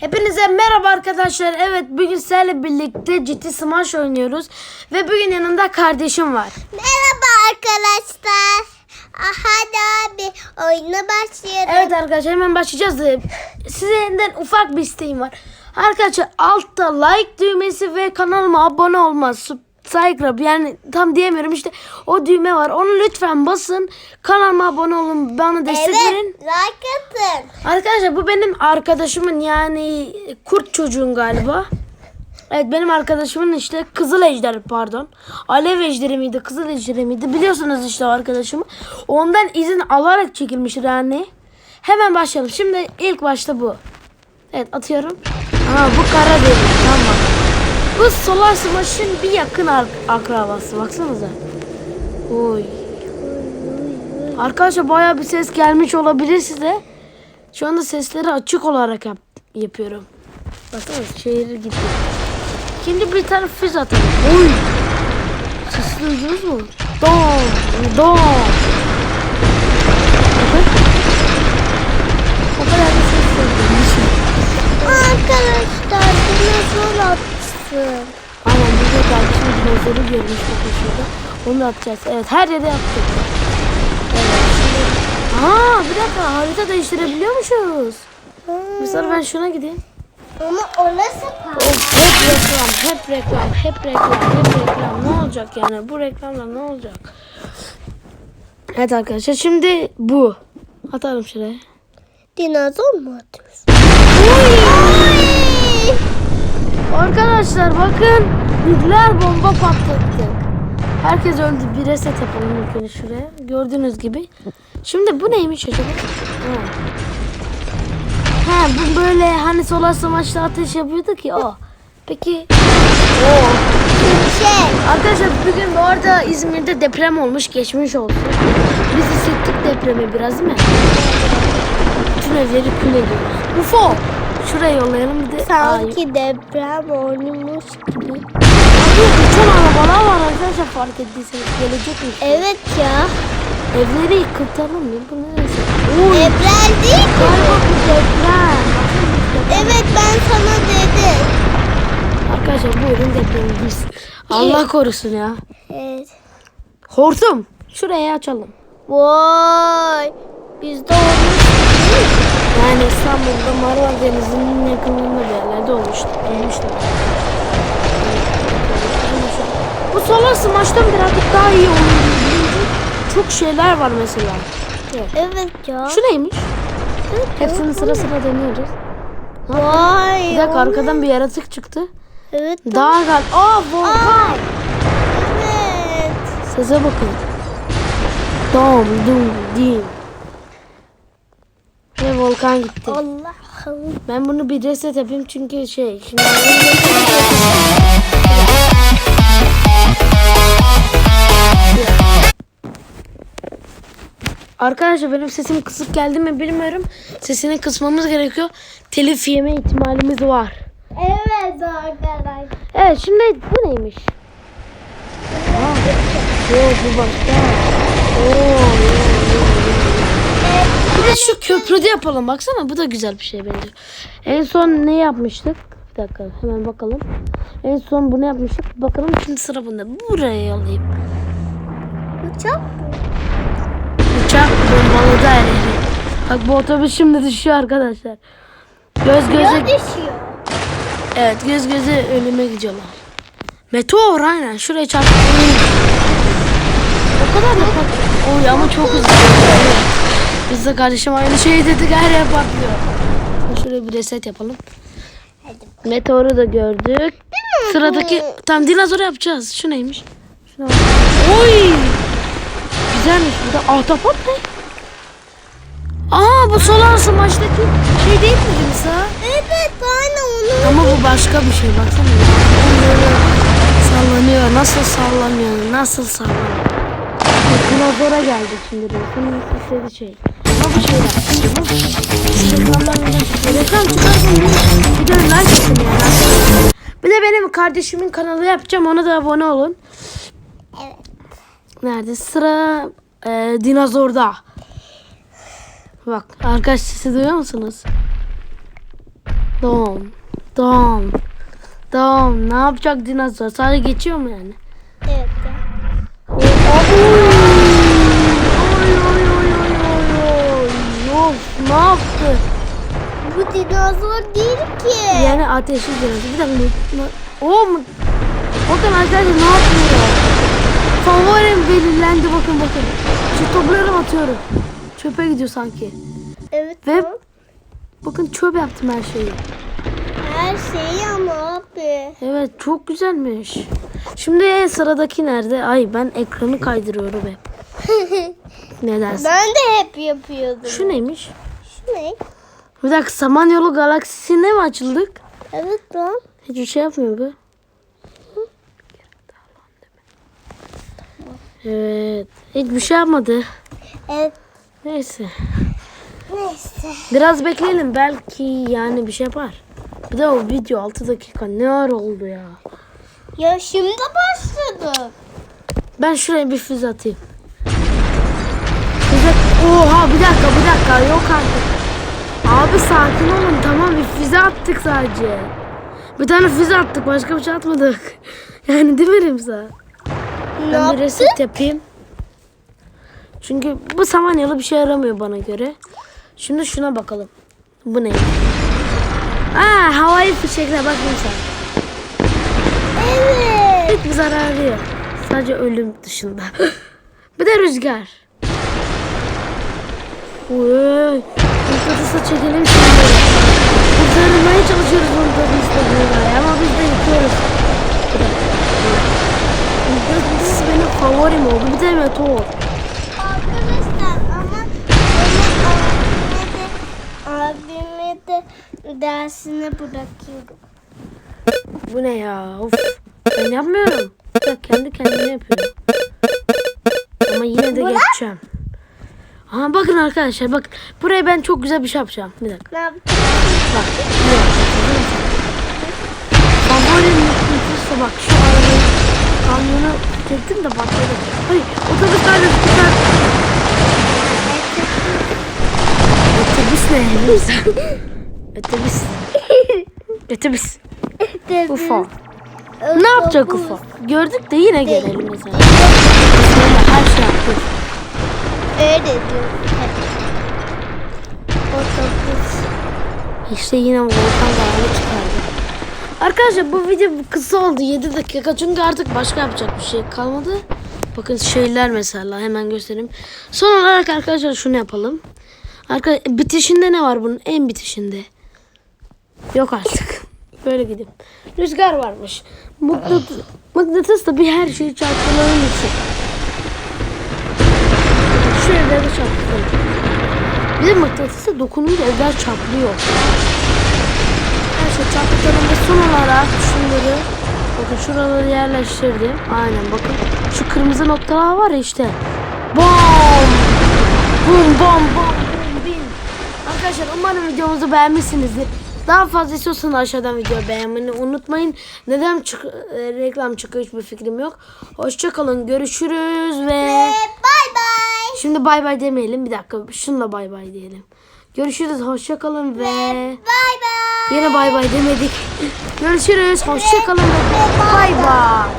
Hepinize merhaba arkadaşlar. Evet bugün sizlerle birlikte ciddi smash oynuyoruz. Ve bugün yanında kardeşim var. Merhaba arkadaşlar. Hadi abi oyuna başlayalım. Evet arkadaşlar hemen başlayacağız. Ee, Sizden ufak bir isteğim var. Arkadaşlar altta like düğmesi ve kanalıma abone olma. Subscribe yani tam diyemiyorum işte o düğme var. Onu lütfen basın. Kanalıma abone olun. Bana destek verin. Evet like atın. Arkadaşlar bu benim arkadaşımın yani kurt çocuğun galiba. Evet benim arkadaşımın işte Kızıl Ejder pardon. Alev Ejderi miydi Kızıl Ejderi miydi biliyorsunuz işte o arkadaşımı. Ondan izin alarak çekilmiştir yani. Hemen başlayalım. Şimdi ilk başta bu. Evet atıyorum. Aa bu kara değil. Bu Solar Smash'ın bir yakın ar- akrabası. Baksanıza. Oy. Arkadaşlar bayağı bir ses gelmiş olabilir size. Şu anda sesleri açık olarak yap- yapıyorum. Bakın şehir gitti. Şimdi bir tane füz atalım. Oy! Sesini duydunuz mu? Dom! Dom! Atsın. Aynen biz de kardeşim dinozoru görmüş bakın şurada. Onu da atacağız. Evet her yere yaptık. Evet şimdi... Aa bir dakika harita değiştirebiliyormuşuz. Mesela ben şuna gideyim. Ama orası pahalı. Of, hep reklam, hep reklam, hep reklam, hep reklam. Ne olacak yani? Bu reklamla ne olacak? Evet arkadaşlar şimdi bu. Atarım şuraya. Dinozor mu atıyorsun? Arkadaşlar bakın nükleer bomba patlattık. Herkes öldü. Bir reset yapalım ilk önce şuraya. Gördüğünüz gibi. Şimdi bu neymiş acaba? Ha. Ha bu böyle hani solar savaşta ateş yapıyorduk ya o. Peki. Oo. Şey. Arkadaşlar bugün bu arada İzmir'de deprem olmuş. Geçmiş olsun. Biz hissettik depremi biraz değil mi? Bütün evleri kül ediyoruz. UFO. Şuraya yollayalım bir de. Ay. Sanki deprem olmuş gibi. Abi uçan arabalar var arkadaşlar fark ettiyseniz. Gelecekmiş. Evet ya. Evleri yıkıltalım mı? Bu neresi? Oy. Deprem değil ki. Galiba bu deprem. Bu. Evet ben sana dedim. Arkadaşlar buyurun depremimiz. Allah korusun ya. Evet. Hortum. Şuraya açalım. Vay. Bizde olmuş değil mi? Yani İstanbul'da Marmara Denizi'nin yakınlarında bir yerlerde olmuştu. Olmuştu. Bu solar smaçtan birazcık daha iyi oynuyor. Çok şeyler var mesela. Evet. Evet ya. Şu neymiş? Hepsini sıra sıra deniyoruz. Vay. Bir dakika arkadan bir yaratık çıktı. Evet. Daha gal. Aa volkan. Evet. Sese bakın. Dom dum dim. Ve volkan gitti. Allah'ım. Ben bunu bir reset yapayım çünkü şey şimdi Arkadaşlar benim sesim kısık geldi mi bilmiyorum. Sesini kısmamız gerekiyor. Telif yeme ihtimalimiz var. Evet arkadaşlar. Evet şimdi bu neymiş? Aa, Yok bu başka. Oo, de şu köprüde yapalım. Baksana bu da güzel bir şey benziyor. En son ne yapmıştık? Bir dakika hemen bakalım. En son bunu yapmıştık. Bakalım şimdi sıra bunda. Buraya yollayayım. Uçak. Uçak her yeri. Bak bu otobüs şimdi düşüyor arkadaşlar. Göz göze... Düşüyor. Evet göz göze ölüme gidiyorlar. Meteor aynen şuraya çarptı. O kadar da Oy ama çok hızlı. Biz de kardeşim aynı şeyi dedik her yer patlıyor. Şöyle bir reset yapalım. Meteoru da gördük. Sıradaki tam dinozor yapacağız. Şu neymiş? Şuna bak. Oy! Güzelmiş bu da ahtapot ne? Aa bu solar smaçtaki şey değil mi Nisa? Evet aynen onu. Ama bu başka bir şey baksana. Böyle sallanıyor. Nasıl sallanıyor? Nasıl sallanıyor? Dinozora geldik şimdi de. Senin istediği şey. Bir de benim kardeşimin kanalı yapacağım. Ona da abone olun. Evet. Nerede? Sıra e, dinozorda. Bak arkadaş sesi duyuyor musunuz? Dom. Dom. Dom. Ne yapacak dinozor? Sadece geçiyor mu yani? Ne yaptı? Bu dinozor değil ki. Yani ateşli dinozor. Bir dakika. ne- O mu? Bakın arkadaşlar ne yapıyor? Favorim belirlendi bakın bakın. Şu topları atıyorum. Çöpe gidiyor sanki. Evet. Ve- tamam. Bakın çöp yaptım her şeyi. Her şeyi ama abi. Evet çok güzelmiş. Şimdi sıradaki nerede? Ay ben ekranı kaydırıyorum hep. Nedense. ben de hep yapıyordum. Şu neymiş? Ne? Bir dakika Samanyolu galaksisine mi açıldık? Evet lan. Hiçbir şey yapmıyor bu. Evet. Hiçbir şey yapmadı. Evet. Neyse. Neyse. Biraz bekleyelim. Belki yani bir şey yapar. Bir de o video 6 dakika ne ara oldu ya. Ya şimdi başladı. Ben şuraya bir füze atayım. Füze... Oha bir dakika bir dakika yok artık. Abi sakin olun tamam bir füze attık sadece. Bir tane füze attık başka bir şey atmadık. Yani değil mi Rimza? Ne Ben bir reset yapayım. Çünkü bu samanyalı bir şey yaramıyor bana göre. Şimdi şuna bakalım. Bu ne? Aa havai fişekle bakayım sen. Evet. Hiçbir zararı yok. Sadece ölüm dışında. bir de rüzgar. Oy. Mıknatısı çekelim şimdi. Kurtarmaya çalışıyoruz mıknatısla burada ama biz de yıkıyoruz. Mıknatıs benim favorim oldu. Bir de meteor. Arkadaşlar ama abime de, abime de dersini bırakıyorum. Bu ne ya? Of. Ben yapmıyorum. Ben kendi kendime yapıyorum. Ama yine de geçeceğim. Aha bakın arkadaşlar bak buraya ben çok güzel bir şey yapacağım. Bir dakika. Ne yaptın? Bak. bir dakika. Favori mutlusu bak şu arabayı kamyonu çektim de patladı. Hayır otobüs nerede tutar? Otobüs ne? Otobüs. Otobüs. Ufa. Ne yapacak Ufa? Gördük de yine gelelim. Mesela her şey yaptık. Öyle diyor. Otobüs. İşte yine volkan kararı çıkardı. Arkadaşlar bu video kısa oldu 7 dakika çünkü artık başka yapacak bir şey kalmadı. Bakın şeyler mesela hemen göstereyim. Son olarak arkadaşlar şunu yapalım. Arka bitişinde ne var bunun en bitişinde? Yok artık. Böyle gideyim. Rüzgar varmış. Mıknatıs, mıknatıs da bir her şeyi çarptırmanın için. Bir de mıknatısa dokununca evler çatlıyor. Her şey çarpıtalım ve son olarak şunları bakın şuraları yerleştirdim. Aynen bakın. Şu kırmızı noktalar var ya işte. Bom! Bum bom bom bum bim. Arkadaşlar umarım videomuzu beğenmişsinizdir. Daha fazla istiyorsanız aşağıdan video beğenmeyi unutmayın. Neden çık e, reklam çıkıyor hiçbir fikrim yok. Hoşçakalın görüşürüz ve... Bye bye. Şimdi bay bay demeyelim. Bir dakika şunla bay bay diyelim. Görüşürüz. Hoşça kalın ve Bye bye. yine bay bay demedik. Görüşürüz. Hoşça kalın ve bay bay.